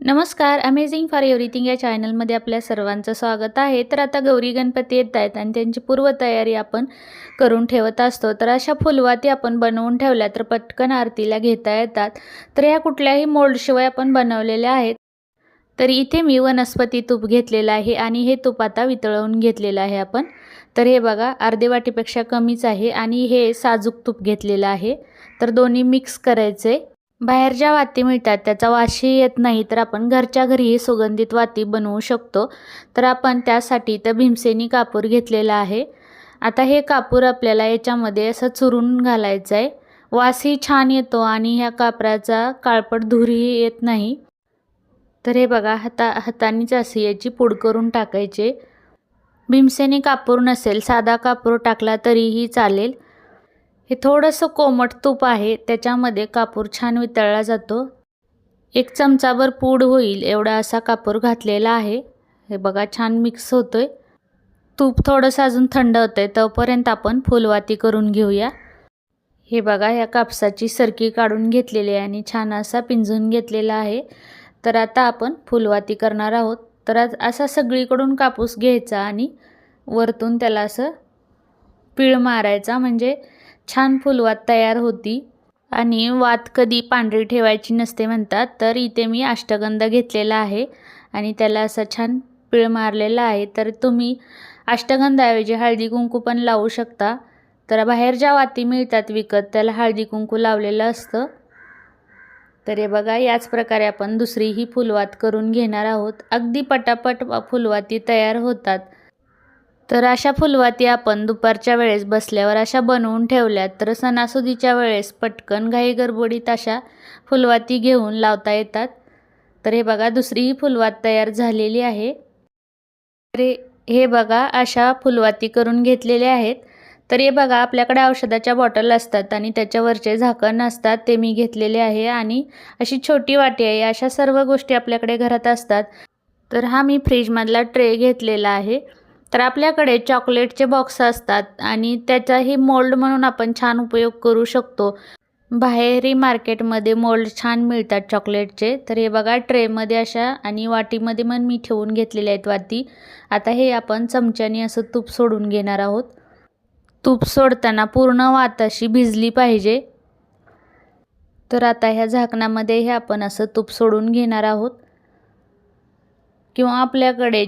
नमस्कार amazing for everything या चॅनलमध्ये आपल्या सर्वांचं स्वागत आहे. तर आता गौरी गणपती येत आहेत आणि त्यांची पूर्वतयारी आपण करून ठेवत असतो. तर अशा फुलवाती आपण बनवून ठेवल्या तर पटकन आरतीला घेता येतात. तर ह्या कुठल्याही मोल्डशिवाय आपण बनवलेल्या आहेत. तर इथे मी वनस्पती तूप घेतलेलं आहे आणि हे तूप आता वितळवून घेतलेलं आहे आपण. तर हे बघा अर्धे वाटीपेक्षा कमीच आहे आणि हे साजूक तूप घेतलेलं आहे. तर दोन्ही मिक्स करायचे. बाहेर ज्या वाती मिळतात त्याचा वासही येत नाही तर आपण घरच्या घरीही सुगंधित वाती बनवू शकतो. तर आपण त्यासाठी तर भीमसेनी कापूर घेतलेला आहे. आता हे कापूर आपल्याला याच्यामध्ये असं चुरून घालायचं आहे वासही छान येतो आणि ह्या कापराचा काळपट धुरही येत नाही. तर हे बघा हाता हातानेच असे याची पूड करून टाकायचे. भीमसेनी कापूर नसेल साधा कापूर टाकला तरीही चालेल. हे थोडंसं कोमट तूप आहे त्याच्यामध्ये कापूर छान वितळला जातो. एक चमचाभर पूड होईल एवढा असा कापूर घातलेला आहे. हे बघा छान मिक्स होतो आहे तूप थोडंसं अजून थंड होतं आहे तोपर्यंत आपण फुलवाती करून घेऊया. हे बघा ह्या कापसाची सरकी काढून घेतलेली आहे आणि छान असा पिंजून घेतलेला आहे. तर आता आपण फुलवाती करणार आहोत. तर असा सगळीकडून कापूस घ्यायचा आणि वरतून त्याला असं पीळ मारायचा म्हणजे छान फुलवात तयार होती. आणि वात कधी पांढरी ठेवायची नसते म्हणतात तर इथे मी अष्टगंध घेतलेला आहे आणि त्याला असं छान पिळ मारलेला आहे. तर तुम्ही अष्टगंधाऐवजी हळदी कुंकू पण लावू शकता. तर बाहेर ज्या वाती मिळतात विकत त्याला हळदी कुंकू लावलेलं असतं. तर हे बघा याच प्रकारे आपण दुसरीही फुलवात करून घेणार आहोत. अगदी पटापट फुलवाती तयार होतात. तर अशा फुलवाती आपण दुपारच्या वेळेस बसल्यावर अशा बनवून ठेवल्यात तर सणासुदीच्या वेळेस पटकन घाई गडबडीत अशा फुलवाती घेऊन लावता येतात. तर हे बघा दुसरीही फुलवात तयार झालेली आहे. तर हे बघा अशा फुलवाती करून घेतलेल्या आहेत. तर हे बघा आपल्याकडे औषधाच्या बॉटल असतात आणि त्याच्यावरचे झाकण असतात ते मी घेतलेले आहे. आणि अशी छोटी वाटी आहे अशा सर्व गोष्टी आपल्याकडे घरात असतात. तर हा मी फ्रीजमधला ट्रे घेतलेला आहे. तर आपल्याकडे चॉकलेटचे बॉक्स असतात आणि त्याचाही मोल्ड म्हणून आपण छान उपयोग करू शकतो. बाहेरही मार्केटमध्ये मोल्ड छान मिळतात चॉकलेटचे. तर हे बघा ट्रेमध्ये अशा आणि वाटीमध्ये पण मी ठेवून घेतलेले आहेत वाती आता हे आपण चमच्याने असं तूप सोडून घेणार आहोत. तूप सोडताना पूर्ण वात अशी भिजली पाहिजे. तर आता ह्या झाकणामध्ये हे आपण असं तूप सोडून घेणार आहोत. किंवा आपल्याकडे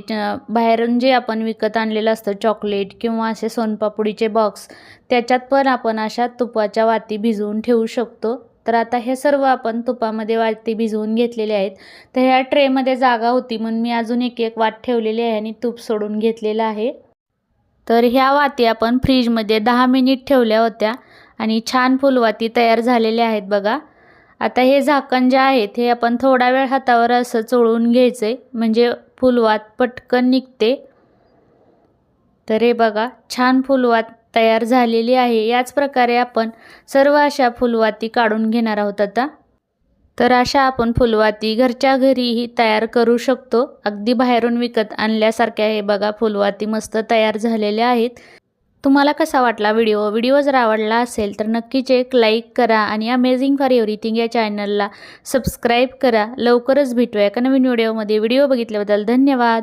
बाहेरून जे आपण विकत आणलेलं असतं चॉकलेट किंवा असे सोनपापडीचे बॉक्स त्याच्यात पण आपण अशा तुपाच्या वाती भिजवून ठेवू शकतो. तर आता हे सर्व आपण तुपामध्ये वाती भिजवून घेतलेले आहेत. तर ह्या ट्रेमध्ये जागा होती म्हणून मी अजून एक एक वाट ठेवलेली आहे आणि तूप सोडून घेतलेलं आहे. तर ह्या वाती आपण फ्रीजमध्ये दहा मिनिट ठेवल्या होत्या आणि छान फुलवाती तयार झालेल्या आहेत बघा. आता हे झाकण जे आहेत हे आपण थोडा वेळ हातावर असं चोळून घ्यायचं आहे म्हणजे फुलवात पटकन निघते. तर हे बघा छान फुलवात तयार झालेली आहे. याच प्रकारे आपण सर्व अशा फुलवाती काढून घेणार आहोत आता. तर अशा आपण फुलवाती घरच्या घरीही तयार करू शकतो. अगदी बाहेरून विकत आणल्यासारख्या हे बघा फुलवाती मस्त तयार झालेल्या आहेत. तुम्हाला कसा वाटला व्हिडिओ? व्हिडिओ जर आवडला असेल तर नक्कीच एक लाईक करा आणि अमेझिंग फॉर एव्हरीथिंग या चॅनलला सबस्क्राईब करा. लवकरच भेटूया एका नवीन व्हिडिओमध्ये व्हिडिओ बघितल्याबद्दल धन्यवाद.